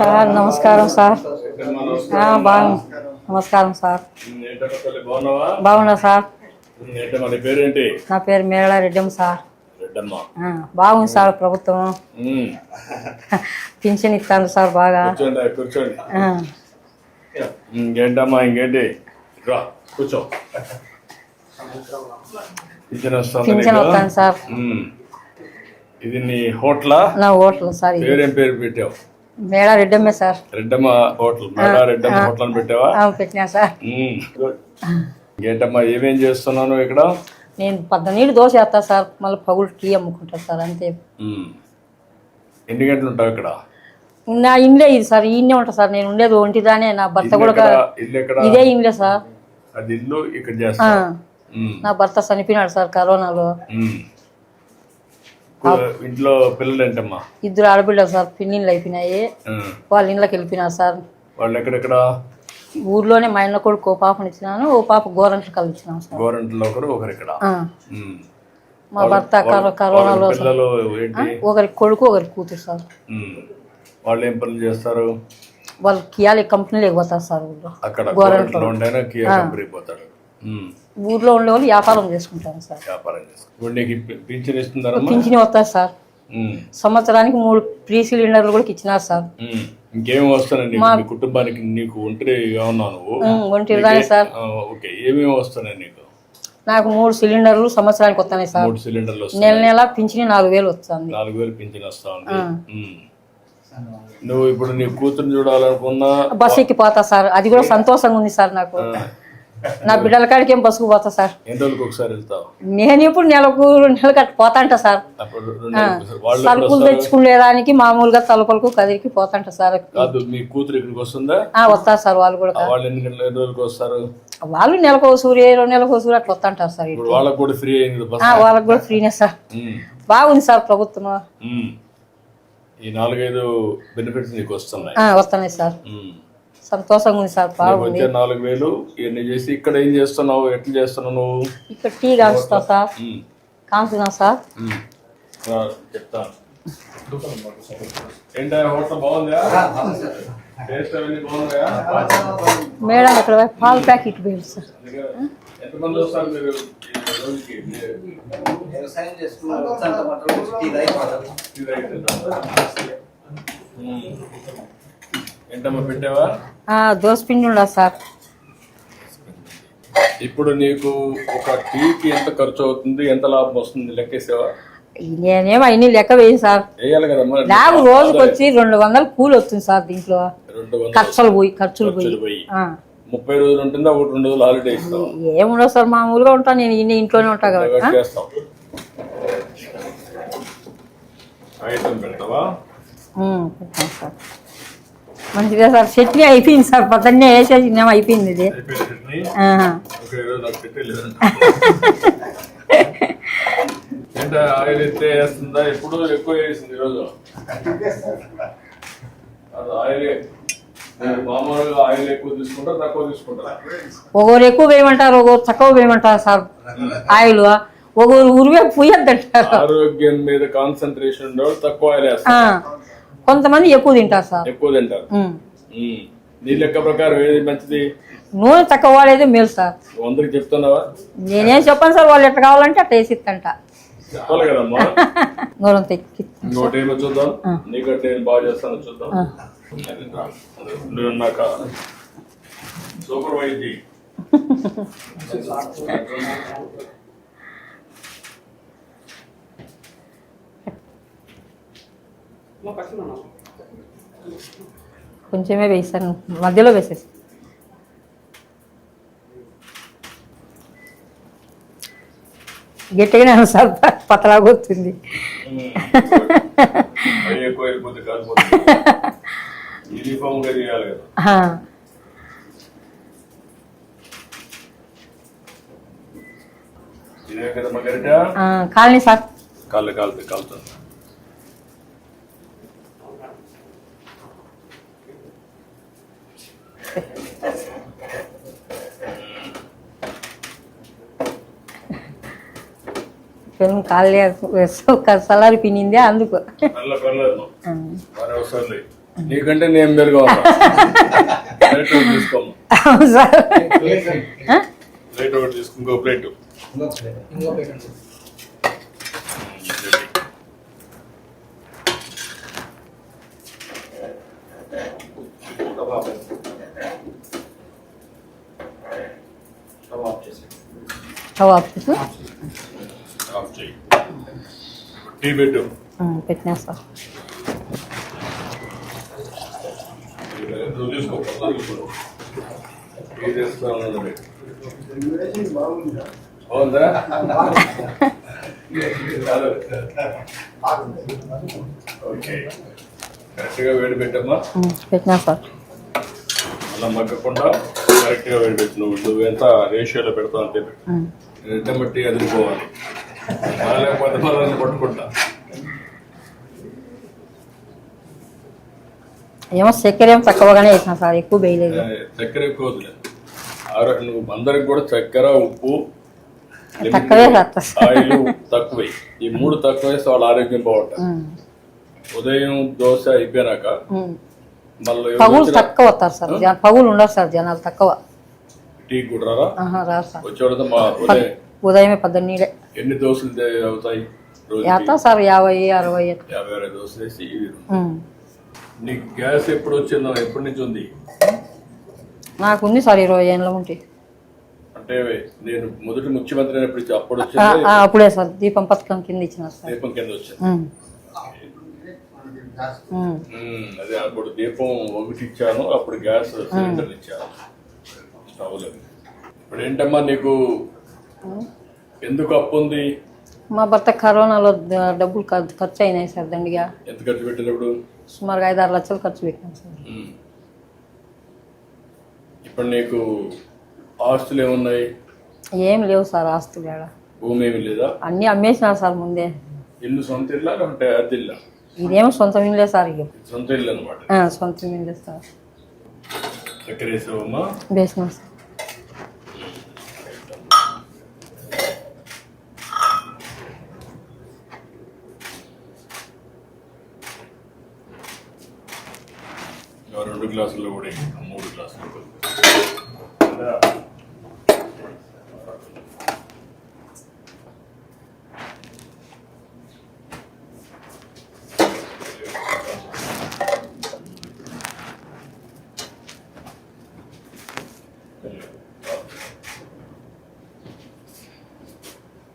Sir నమస్కారం sir. బాగు నమస్కారం సార్. బాగున్నా సార్. నీ పేరు మేళ రెడ్డమ్మ సార్. బాగుంది సార్ ప్రభుత్వం. పింఛన్ ఇస్తాను సార్ బాగా. ఇంకేంటమ్మా ఇంకేంటి? రా కూర్చో. పింఛన్? వస్తాను సార్. ఇది నీ హోటలా? నా ఓట్లు సార్ పేరేం పేరు పెట్టావు? మేళ రెడ్డమ్మే సార్. రెడ్డమ్మ హోటల్ మేడా రెడ్డమ్మ హోటల్ అని పెట్టావా? పెట్టినా సార్. ఇంకేంటమ్మా ఏమేం చేస్తున్నాను ఇక్కడ? నేను పద్ద నీళ్ళు దోశ వేస్తా సార్ మళ్ళీ పగులు టీ అమ్ముకుంటా సార్ అంతే. ఎన్ని గంటలు ఉంటావు ఇక్కడ? నా ఇండ్లే ఇది సార్ ఈయనే ఉంటా సార్ నేను ఉండేది ఒంటిదానే నా భర్త కూడా ఇదే ఇండ్లే సార్. అది ఇల్లు ఇక్కడ నా భర్త చనిపోయినాడు సార్ కరోనాలో. ఇంట్లో పిల్లలు ఏంటమ్మా ఇద్దరు ఆడపిల్లలు సార్ పిన్నిళ్ళు అయిపోయినాయి. వాళ్ళ ఇంట్లోకి వెళ్ళిపోయినారు సార్. వాళ్ళు ఎక్కడెక్కడ? ఊర్లోనే మా ఇంట్లో కొడుకు ఓ పాపని ఇచ్చినాను ఓ పాప గోరంట్లు కలిసినాను సార్. గోరంట్లో ఒకరు ఒకరు ఇక్కడ. మా భర్త కరో- కరోనాలో ఒకరికి కొడుకు ఒకరికి కూతురు సార్. వాళ్ళు ఏం పనులు చేస్తారు? వాళ్ళు కియాలి కంపెనీలోకి పోతారు సార్ అక్కడ గోరంట్లో ఊర్లో ఉండే వాళ్ళు వ్యాపారం చేసుకుంటారు సార్. వ్యాపారం పి- పింఛన్ వస్తారు సార్. సంవత్సరానికి మూడు ప్రీ సిలిండర్లు కూడా ఇచ్చినారు సార్. ఉమ్. ఇంకేం వస్తున్నాయి నీకు? నీ కుటుంబానికి నీకు ఉన్నావు ఉమ్, ఒంటిదానే సార్. ఓకే. ఏమేమి వస్తున్నాయి నీకు? నాకు మూడు సిలిండర్లు సంవత్సరానికి వస్తున్నాయి సార్. మూడు సిలిండర్లు నెల నెల పింఛని నాలుగు వేలు వస్తుంది. నాలుగు వేలు పింఛన్ వస్తా ఉంది. నువ్వు ఇప్పుడు నీ కూతురు చూడాలనుకున్నా బస్సు ఎక్కి పోతా సార్. అది కూడా సంతోషంగా ఉంది సార్ నాకు. నా బిడ్డల కాడికి ఏం బస్సుకు పోతా సార్? నేను ఇప్పుడు నెలకు రెండు నెలలకు అట్లా పోతాంట సార్. వస్తారు? తెచ్చుకునేదానికి మామూలుగా తలుపులకు కదిరికి పోతాంట సార్. వస్తారు సార్ వాళ్ళు కూడా. వాళ్ళు నెలకు సూర్య రెండు నెలకు సూర్య అట్లా వస్తుంటారు సార్ వాళ్ళకు కూడా ఫ్రీ వాళ్ళకి కూడా ఫ్రీనే సార్. బాగుంది సార్ ప్రభుత్వం. ఈ నాలుగైదు బెనిఫిట్స్ నీకు వస్తున్నాయి. వస్తున్నాయి సార్. సంతోషంగా ఉంది సార్ బాగుంది. వచ్చే నాలుగు వేలు ఇవన్నీ చేసి ఇక్కడ ఏం చేస్తున్నావు ఎట్లా చేస్తున్నావు నువ్వు? ఇక్కడ టీ కాంచుతా సార్. కాంచున్నా సార్? చెప్తాను మేడం ఇక్కడ పాల ప్యాకెట్ పోయింది సార్. వ్యవసాయం ఏంటమ్మా పెట్టావా? సార్. ఇప్పుడు నీకు ఒక టీకి ఎంత ఖర్చు అవుతుంది ఎంత లాభం వస్తుంది లెక్కేసావా? నేనేమో అన్ని లెక్క వేయి సార్. వేయాలి కదమ్మా నాకు రోజుకి వచ్చి రెండు వందలు కూలి వస్తుంది సార్ దీంట్లో. రెండు వందలు. ఖర్చులు పోయి ఖర్చులు పోయి ఖర్చులు పోయి. ఆ. ముప్పై రోజులు ఉంటుందా ఒకటి రెండు రోజులు హాలిడే ఇస్తాం ఏముండదు సార్ మామూలుగా ఉంటాను నేను ఇన్ని ఇంట్లోనే ఉంటా కాబట్టి చేస్తాం. ఐటమ్ పెడతావా ఉమ్, పెట్టాను సార్. మంచిగా సార్ చట్నీ అయిపోయింది సార్ పొద్దున్నే వేసేసిందేమో అయిపోయింది ఇది. ఆయిల్ ఎత్తే వేస్తుందా? ఎప్పుడు ఎక్కువ వేసింది ఈరోజు. అది ఆయిల్. మామూలుగా ఆయిల్ ఎక్కువ తీసుకుంటారా తక్కువ తీసుకుంటారా ఒకరు ఎక్కువ వేయమంటారు ఒకరు తక్కువ వేయమంటారు సార్. ఆయిల్. ఒకరు ఉరివే పుయ్యద్దంటారు. ఆరోగ్యం మీద కాన్సన్ట్రేషన్ తక్కువ ఆయిల్ వేస్తారు. కొంతమంది ఎక్కువ తింటారు సార్. ఎక్కువ తింటారు. నీ లెక్క ప్రకారం ఏది మంచిది? నూనె తక్కువ వాడేది మేలు సార్. అందరికి చెప్తున్నావా? నేనేం చెప్పను సార్ వాళ్ళు ఎట్లా కావాలంటే అట్లా వేసి ఇస్తంట చెప్పాలి కదమ్మా. ఇంకోటి ఏమో చూద్దాం. నీకంటే నేను బాగా చేస్తాను చూద్దాం. ఉన్నాక సూపర్ వైద్య. కొంచెమే వేసాను. మధ్యలో వేసేసి. గట్టిగానే ఉంది సార్ పతలాగా వస్తుంది అవి ఎక్కువ వెళ్ళిపోతే కాలిపోతుంది యూనిఫామ్గా చేయాలి కదా. ఆ, ఇదే కదమ్మా గరిట? ఆ, కాలనీ సార్. కాళ్ళు కాలుతుంది కాలుతుంది పెళ్ళం కాలే సలారి పిన్నిందే అందుకు. నీకంటే నేను మెరుగా ఉన్నా. ప్లేట్ ఒకటి తీసుకోమ్మా. అవును సార్. ఆ? ప్లేట్ ఒకటి తీసుకో ఇంకో ప్లేట్. ఇంకో ప్లేట్ ఇంకో ప్లేట్ ఉంది. స్టవ్ ఆఫ్ చేసి. స్టవ్ ఆఫ్ చేసి. స్టవ్ ఆఫ్ చేసి ఆఫ్ చెయ్యి టీ పెట్టు. పెట్టినా సార్. బాగుందా. ఓకే. కరెక్ట్గా వేడి పెట్టమ్మా. ఉమ్, పెట్టినా సార్. అలా మగ్గకుండా కరెక్ట్గా వేడి నువ్వు. ఎంత రేషియోలో పెడతావు అంతే పెట్టు. ఉమ్. రెడ్డ మట్టి అదిరిపోవాలి. అలా లేకపోతే మళ్ళీ పట్టుకుంటా. ఏమో చక్కెర ఏమో తక్కువగానే వేసిన సార్ ఎక్కువ వేయలేదు. ఏ, చక్కెర ఎక్కువ నువ్వు అందరికి కూడా చక్కెర ఉప్పు తక్కువే. ఆయిల్ ఈ మూడు తక్కువ వేస్తే వాళ్ళ ఆరోగ్యం బాగుంటుంది. ఉమ్, ఉదయం దోశ అయిపోయినాక. మళ్ళీ పగులు తక్కువ వస్తారు సార్ పగులు ఉండరు సార్ జనాలు తక్కువ. టీ కూడా రారా? రాదు వచ్చేవాళ్ళతో మా ఉదయం ఉదయమే పద్దెనిమిదే. ఎన్ని దోశలు అవుతాయి వేస్తా సార్ యాభై అరవై. యాభై అరవై దోశలు వేసి. నీకు గ్యాస్ ఎప్పుడు వచ్చిందో ఎప్పటి నుంచి ఉంది? నాకు ఉంది సార్ ఇరవై ఏళ్ళ ఉంటే అంటే నేను మొదటి ముఖ్యమంత్రి అయినప్పుడు అప్పుడు అప్పుడే సార్ దీపం పథకం కింద ఇచ్చినారు సార్. దీపం కింద వచ్చింది? అదే అప్పుడు దీపం ఒకటి ఇచ్చాను అప్పుడు గ్యాస్ సిలిండర్ ఇచ్చాను. స్టవ్ ఇప్పుడు ఏంటమ్మా నీకు ఎందుకు అప్పు ఉంది? మా భర్త కరోనాలో డబ్బులు ఖర్- ఖర్చు అయినాయి సార్ దండిగా. ఎంత ఖర్చు పెట్టినప్పుడు? సుమారుగా ఐదు ఆరు లక్షలు ఖర్చు పెట్టాను సార్. ఇప్పుడు నీకు ఆస్తులు ఏమున్నాయి? ఏం లేవు సార్ ఆస్తులు ఆడ భూమి ఏమి లేదా? అన్నీ అమ్మేసినారు సార్ ముందే. ఇల్లు సొంత ఇల్లా అంటే అద్దె ఇల్లా? ఇదేమో సొంత ఇల్లే సార్ ఇక సొంత ఇల్లు అనమాట సొంత ఇల్లే సార్. వేసావమ్మా? వేసినా సార్ ఆ రెండు గ్లాసుల్లో కూడా వేయి. మూడు గ్లాసులు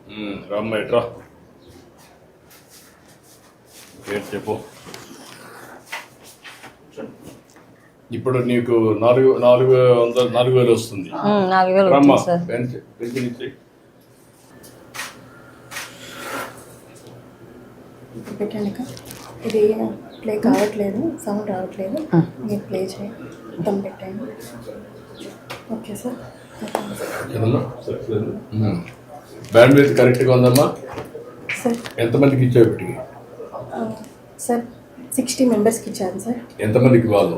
ఉమ్, రామ్మ ఎట్రా పేరు చెప్పు ఇప్పుడు నీకు నాలుగు నాలుగు వందల నాలుగు వేలు వస్తుంది. నాలుగు వేలు రమ్మ. పెన్షన్ ఇచ్చి. ఇది ప్లే కావట్లేదు సౌండ్ రావట్లేదు. మీరు ప్లే చేయండి మొత్తం పెట్టండి. Okay sir. బ్యాండ్ విత్ కరెక్ట్గా ఉందమ్మా? సార్. ఎంతమందికి ఇచ్చావు ఇప్పటికి? సార్ సిక్స్టీ మెంబర్స్కి ఇచ్చాను సార్. ఎంతమందికి వాళ్ళు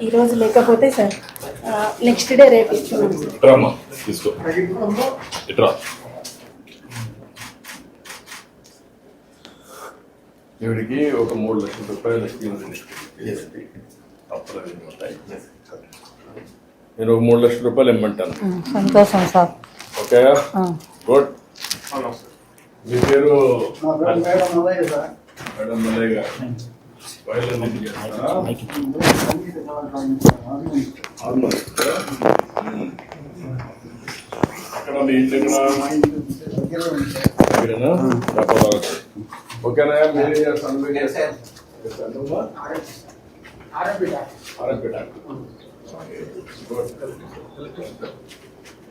కలెక్టర్ ఉండి ఒకసారి రమ్మని ఉమ్. ఈ రోజు లేకపోతే సార్ నెక్స్ట్ డే రేపు ఇస్తున్నాం అమ్మా తీసుకో. ఇట్రా. ఈవిడికి ఒక మూడు లక్షల రూపాయలు. అప్పులు ఉంటాయి. నేను ఒక మూడు లక్షల రూపాయలు ఇమ్మంటాను. సంతోషం సార్. ఓకే? గుడ్. మీ పేరు? మేడం మల్లయ్య గారు. ఓకేనా మీరేం చేస్తాను మీరేం చేస్తాను చేస్తానమ్మా? RMP doctor. ఓకే. గుడ్.